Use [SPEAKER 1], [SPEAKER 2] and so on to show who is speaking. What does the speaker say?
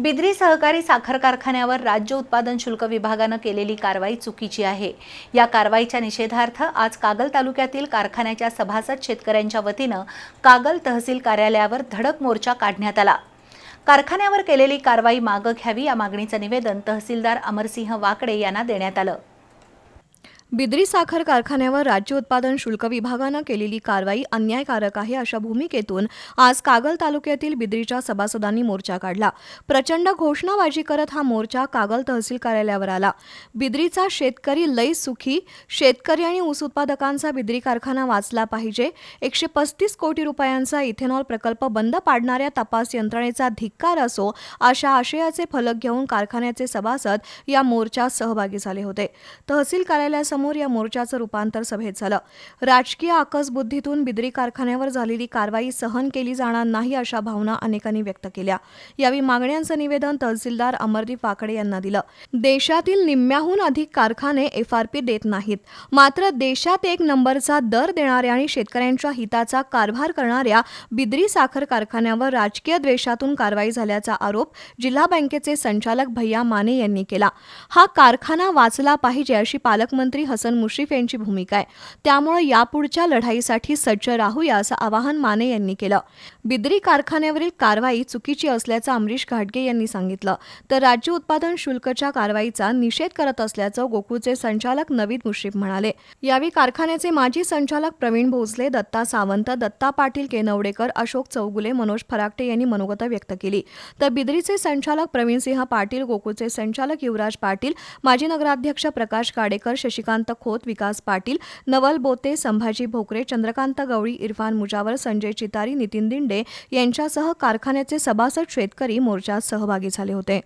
[SPEAKER 1] बिद्री सहकारी साखर कारखान्यावर राज्य उत्पादन शुल्क विभागानं केलेली कारवाई चुकीची आहे. या कारवाईच्या निषेधार्थ आज कागल तालुक्यातील कारखान्याच्या सभासद शेतकऱ्यांच्या वतीनं कागल तहसील कार्यालयावर धडक मोर्चा काढण्यात आला. कारखान्यावर केलेली कारवाई मागं घ्यावी या मागणीचं निवेदन तहसीलदार अमरसिंह वाकडे यांना देण्यात आलं.
[SPEAKER 2] बिद्री साखर कारखान्यावर राज्य उत्पादन शुल्क विभागानं केलेली कारवाई अन्यायकारक आहे अशा भूमिकेतून आज कागल तालुक्यातील बिद्रीच्या सभासदांनी मोर्चा काढला. प्रचंड घोषणाबाजी करत हा मोर्चा कागल तहसील कार्यालयावर आला. बिद्रीचा शेतकरी लई सुखी शेतकरी आणि ऊस उत्पादकांचा बिद्री कारखाना वाचला पाहिजे एकशे पस्तीस कोटी रुपयांचा इथेनॉल प्रकल्प बंद पाडणाऱ्या तपास यंत्रणेचा धिक्कार असो अशा आशयाचे फलक घेऊन कारखान्याचे सभासद या मोर्चात सहभागी झाले होते. तहसील कार्यालयासमोर समोर या मोर्चाचं रूपांतर सभेत झालं. राजकीय आकसबुद्धीतून बिद्री कारखान्यावर झालेली कारवाई सहन केली जाणार नाही अशा भावना अनेकांनी व्यक्त केल्या. यावेळी मागण्यांचं निवेदन तहसीलदार अमरदीप वाकडे यांना दिलं. देशातील निम्म्याहून अधिक कारखाने एफआरपी देत नाहीत. मात्र देशात एक नंबरचा दर देणाऱ्या आणि शेतकऱ्यांच्या हिताचा कारभार करणाऱ्या बिद्री साखर कारखान्यावर राजकीय द्वेषातून कारवाई झाल्याचा आरोप जिल्हा बँकेचे संचालक भैया माने यांनी केला. हा कारखाना वाचला पाहिजे अशी पालकमंत्री हसन मुश्रीफ यांची भूमिका आहे. त्यामुळे यापुढच्या लढाईसाठी सज्ज राहूया असं आवाहन माने यांनी केलं. बिद्री कारखान्यावरील कारवाई चुकीची असल्याचं अमरीश घाटगे यांनी सांगितलं. तर राज्य उत्पादन शुल्कच्या कारवाईचा निषेध करत असल्याचं गोकुळचे संचालक नवीद मुश्रीफ म्हणाले. यावेळी कारखान्याचे माजी संचालक प्रवीण भोसले दत्ता सावंत दत्ता पाटील केनवडेकर अशोक चौगुले मनोज फराकटे यांनी मनोगत व्यक्त केली. तर बिद्रीचे संचालक प्रवीणसिंह पाटील गोकुळचे संचालक युवराज पाटील माजी नगराध्यक्ष प्रकाश काडेकर शशिकांत खोत विकास पाटील नवल बोते संभाजी भोकरे चंद्रकांत गवळी इरफान मुजावर संजय चितारी नितीन दिंडे यांच्यासह कारखान्याचे सभासद शेतकरी मोर्चात सहभागी झाले होते.